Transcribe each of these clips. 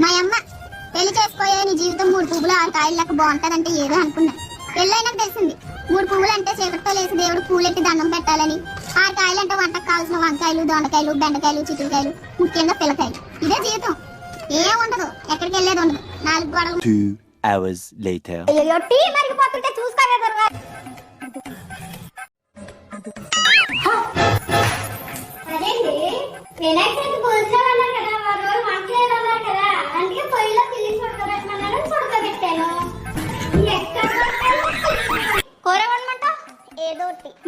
మా అమ్మ పెళ్ళి చేసుకోయే నీ జీవితం మూడు పువ్వులు ఆరు కాయలు లెక్క బాగుంటదంటే ఏదో అనుకున్నా. పెళ్ళైనాక తెలిసింది మూడు పువ్వులు అంటే చీకటితో లేసి దేవుడు పూలెట్టి దండం పెట్టాలని. ఆరు కాయలు అంటే వంటకు కావాల్సిన వంకాయలు దొండకాయలు బెండకాయలు చిక్కుడుకాయలు ముఖ్యంగా పిల్లకాయలు. ఇదే జీవితం. ఏం ఉండదు ఎక్కడికి వెళ్ళేది ఉండదు. నాలుగు గొడవలు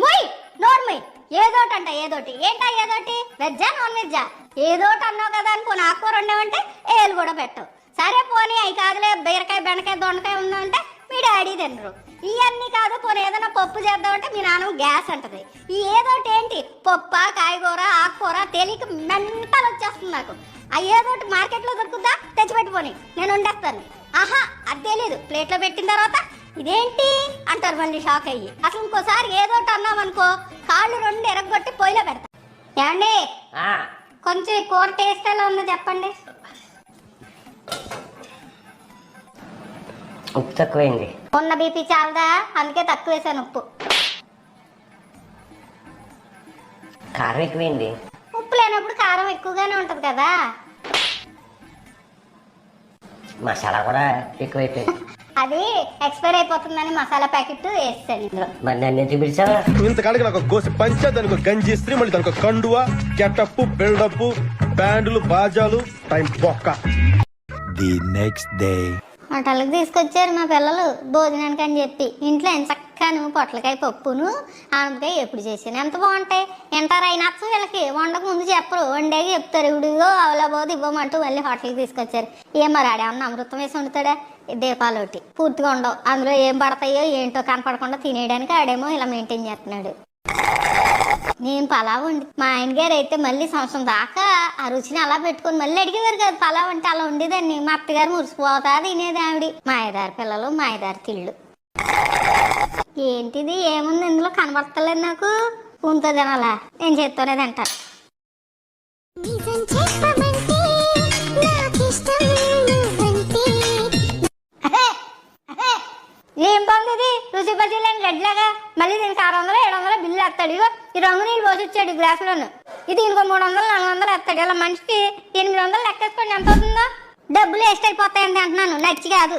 మొయ్ నోర్మి. ఏదోటి అంట ఏదోటి. ఏంటా ఏదోటి? వెజ్జా నాన్ వెజ్జా ఏదోటి అన్నావు కదా అనుకో ఆకుకూర వండామంటే ఏలు కూడా పెట్టవు సరే పోనీ అవి కాదులే బీరకాయ బెండకాయ దొండకాయ ఉందంటే మీ డాడీ తినరు. ఇవన్నీ కాదు పోనీ ఏదైనా పప్పు చేద్దామంటే మీ నాన్న గ్యాస్ అంటది. ఈ ఏదోటి ఏంటి? పప్ప కాయగూర ఆకుకూర తెలియక మెంటలు వచ్చేస్తుంది నాకు. ఆ ఏదోటి మార్కెట్లో దొరుకుద్దా? తెచ్చిపెట్టుకొని నేను వండేస్తాను. ఆహా అది తెలియదు ప్లేట్లో పెట్టిన తర్వాత ఇదేంటి? అంటారు మళ్ళీ షాక్ అయ్యి. అసలు ఇంకోసారి ఏదోటి అన్నాం అనుకో కాళ్ళు రెండు ఎరగొట్టి పొయ్యిలో పెడతా. ఏమండి? కొంచెం కూర టేస్ట్ ఎలా ఉందో చెప్పండి. ఉప్పు తక్కువైంది. ఉన్న బీపీ చాలదా? అందుకే తక్కువ వేసాను ఉప్పు. కారం ఎక్కువైంది. ఉప్పు లేనప్పుడు కారం ఎక్కువగానే ఉంటది కదా? మసాలా కూడా ఎక్కువైపోయింది. అది ఎక్స్పైర్ అయిపోతుందని మసాలా ప్యాకెట్ వేస్తాను ఇందులో. మరి నన్ను ఎందుకు పిలిచావా? ఇంతకాడికి నాకు గోసి పంచ దానికి ఒక గంజి ఇస్త్రీ మళ్ళీ దానికి ఒక కండువా గెటప్ బిల్డప్ బ్యాండ్లు బాజాలు టైం బొక్క. The next day. హోటల్కి తీసుకొచ్చారు మా పిల్లలు భోజనానికి అని చెప్పి. ఇంట్లో ఎంత చక్కను పొట్లకాయ పప్పును. ఆనపకాయ ఎప్పుడు చేసాను ఎంత బాగుంటాయి. ఎంటారు అయినా వీళ్ళకి? వండక ముందు చెప్పరు. వండాక చెప్తారు. ఇవిడిగో అవలబోదు ఇవ్వమంటూ మళ్ళీ హోటల్కి తీసుకొచ్చారు. ఏం మరి ఆడేమన్నా అమృతం వేసి వండుతాడా? దీపాలోటి. దీపాలు ఒకటి పూర్తిగా ఉండవు అందులో ఏం పడతాయో ఏంటో కనపడకుండా తినేయడానికి ఆడేమో ఇలా మెయింటైన్ చేస్తున్నాడు. నేను పలావ్ వండి మా ఆయన గారు అయితే మళ్ళీ సంవత్సరం దాకా ఆ రుచిని అలా పెట్టుకొని మళ్ళీ అడిగేవారు కదా. పలావ్ అంటే అలా ఉండేదాన్ని మా అత్తగారు మురిసిపోతా తినేది ఆవిడ. మాయదారి పిల్లలు మాయదారి తిళ్ళు. ఏంటిది? ఏముంది? ఇందులో కనబడతలేదు నాకు. పూంతో తినాలా? నేను చేస్తూనే తింటా. ఏం బాగుంది రుచి బజీలని గడ్లాగా మళ్ళీ దీనికి ఆరు వందలు ఏడు వందలు బిల్లు వేస్తాడు. ఇగో ఈ రంగు నీళ్ళు పోసి ఇచ్చాడు ఈ గ్లాసులోను. ఇది ఇంకో మూడు వందలు నాలుగు వందలు వేస్తాడు. ఇలా మనిషికి ఎనిమిది వందలు లెక్కేసుకోండి ఎంత అవుతుందో? డబ్బులు వేస్ట్ అయిపోతాయండి అంటున్నాను. నచ్చి కాదు.